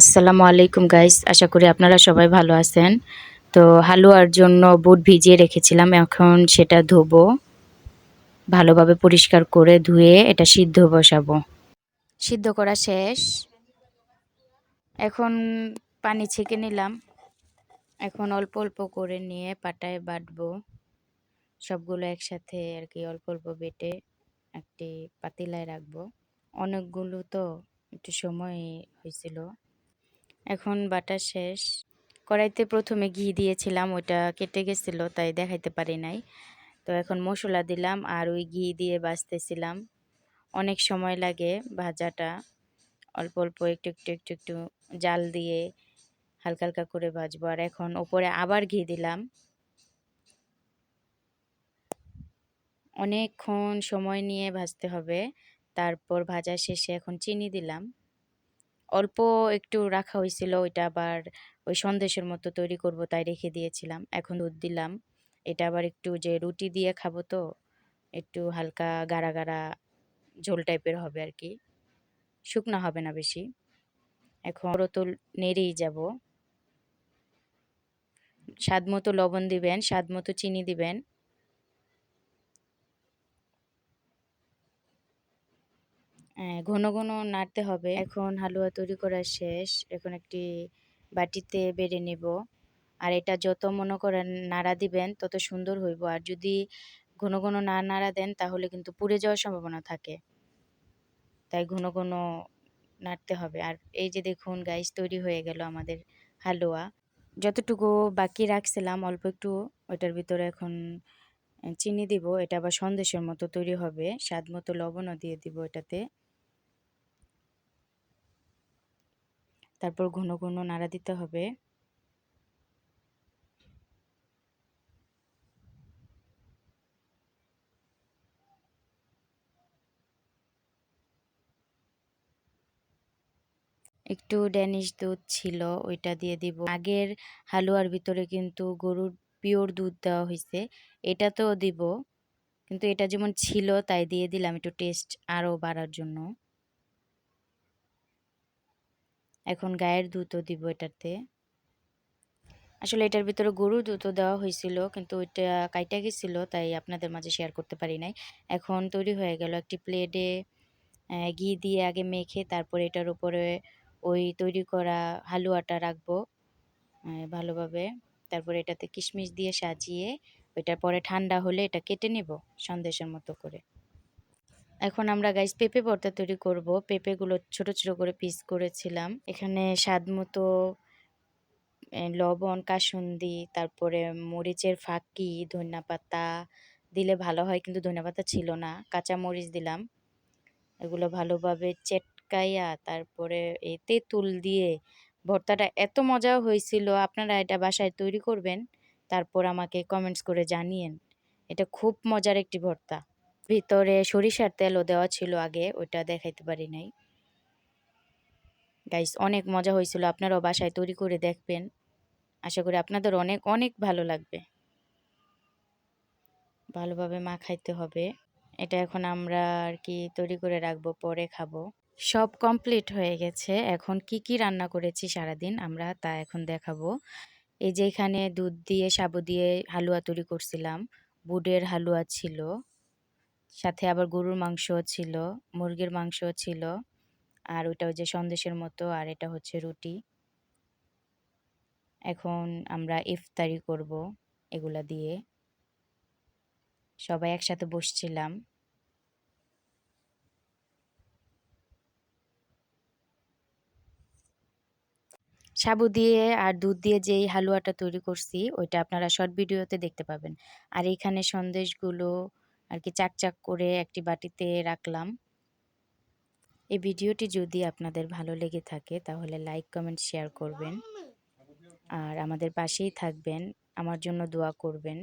আসসালামু আলাইকুম গাইস আশা করি আপনারা সবাই ভালো আছেন। তো হালুয়ার জন্য বুট ভিজিয়ে রেখেছিলাম, এখন সেটা ধোবো। ভালোভাবে পরিষ্কার করে ধুয়ে এটা সিদ্ধ বসাবো। সিদ্ধ করা শেষ। এখন পানি ছেঁকে নিলাম। এখন অল্প অল্প করে নিয়ে পাটায় বাটবো। সবগুলো একসাথে আর কি অল্প অল্প বেটে একটি পাতিলায় রাখব। অনেকগুলো তো একটু সময় হয়েছিল। এখন বাটা শেষ। কড়াইতে প্রথমে ঘি দিয়েছিলাম, ওইটা কেটে গেছিল, তাই দেখাইতে পারি নাই। তো এখন মশলা দিলাম আর ওই ঘি দিয়ে বাছতেছিলাম অনেক সময় লাগে ভাজাটা। অল্প অল্প একটু একটু একটু একটু জাল দিয়ে হালকা হালকা করে ভাজবো। আর এখন ওপরে আবার ঘি দিলাম। অনেকক্ষণ সময় নিয়ে ভাজতে হবে। তারপর ভাজা শেষে এখন চিনি দিলাম। অল্প একটু রাখা হয়েছিল ওইটা আবার ওই সন্দেশের মতো তৈরি করব তাই রেখে দিয়েছিলাম। এখন দুধ দিলাম। এটা আবার একটু যে রুটি দিয়ে খাব তো, একটু হালকা গাড়া গাড়া ঝোল টাইপের হবে আর কি। শুকনা হবে না বেশি। এখন তো নেড়েই যাব। স্বাদ মতো লবণ দিবেন, স্বাদ মতো চিনি দিবেন। ঘন ঘন নাড়তে হবে। এখন হালুয়া তৈরি করা শেষ। এখন একটি বাটিতে বেড়ে নেব। আর এটা যত মনে করেন নাড়া দিবেন, তত সুন্দর হইব। আর যদি ঘন ঘন না নাড়া দেন, তাহলে কিন্তু পুড়ে যাওয়ার সম্ভাবনা থাকে। তাই ঘন ঘন নাড়তে হবে। আর এই যে দেখুন গাইস তৈরি হয়ে গেল আমাদের হালুয়া। যতটুকু বাকি রাখছিলাম, অল্প একটু ওইটার ভিতরে এখন চিনি দিব। এটা আবার সন্দেশের মতো তৈরি হবে। স্বাদ মতো লবণও দিয়ে দিব এটাতে। তারপর ঘন ঘন নাড়া দিতে হবে। একটু ড্যানিশ দুধ ছিল, ওইটা দিয়ে দিব। আগের হালুয়ার ভিতরে কিন্তু গরুর পিওর দুধ দেওয়া হয়েছে এটা তো দিব। কিন্তু এটা যেমন ছিল, তাই দিয়ে দিলাম একটু টেস্ট আরও বাড়ার জন্য। এখন গায়ের দুধও দিব এটাতে। আসলে এটার ভিতরে গরুর দুধও দেওয়া হয়েছিল কিন্তু ওইটা কাইটা গেছিল, তাই আপনাদের মাঝে শেয়ার করতে পারি নাই। এখন তৈরি হয়ে গেল একটি প্লেটে ঘি দিয়ে আগে মেখে তারপর এটার উপরে ওই তৈরি করা হালুয়াটা রাখব ভালোভাবে। তারপর এটাতে কিশমিশ দিয়ে সাজিয়ে, ওইটার পরে ঠান্ডা হলে এটা কেটে নেব, সন্দেশের মতো করে। এখন আমরা গাইস পেঁপে ভর্তা তৈরি করব। পেঁপেগুলো ছোট ছোট করে পিস করেছিলাম। এখানে স্বাদ মতো লবণ, কাসুন্দি, তারপরে মরিচের ফাঁকি, ধনিয়া পাতা দিলে ভালো হয়, কিন্তু ধনিয়া পাতা ছিল না। কাঁচা মরিচ দিলাম। এগুলো ভালোভাবে চেটকাইয়া তারপরে এই তেঁতুল দিয়ে ভর্তাটা এত মজা হয়েছিল। আপনারা এটা বাসায় তৈরি করবেন, তারপর আমাকে কমেন্টস করে জানিয়েন। এটা খুব মজার একটি ভর্তা। ভিতরে সরিষার তেলও দেওয়া ছিল আগে, ওইটা দেখাইতে পারি নাই। গাইস অনেক মজা হয়েছিল। আপনারাও বাসায় তৈরি করে দেখবেন। আশা করি আপনাদের অনেক অনেক ভালো লাগবে। ভালোভাবে মাখাইতে হবে। এটা এখন আমরা আর কি তৈরি করে রাখব, পরে খাব। সব কমপ্লিট হয়ে গেছে। এখন কি কি রান্না করেছি সারাদিন আমরা তা এখন দেখাবো। এই যে এখানে দুধ দিয়ে, সাবু দিয়ে হালুয়া তৈরি করছিলাম। বুটের হালুয়া ছিল। সাথে আবার গরুর মাংস ছিল, মুরগির মাংস ছিল, আর ওইটা ওই যে সন্দেশের মতো, আর এটা হচ্ছে রুটি। এখন আমরা ইফতারি করব এগুলা দিয়ে। সবাই একসাথে বসছিলাম। সাবু দিয়ে আর দুধ দিয়ে যেই হালুয়াটা তৈরি করছি, ওইটা আপনারা শর্ট ভিডিওতে দেখতে পাবেন। আর এখানে সন্দেশগুলো আর কি চাকচাক করে একটি বাটিতে রাখলাম। এই ভিডিওটি যদি আপনাদের ভালো লেগে থাকে, তাহলে লাইক, কমেন্ট, শেয়ার করবেন। আর আমাদের পাশেই থাকবেন। আমার জন্য দোয়া করবেন।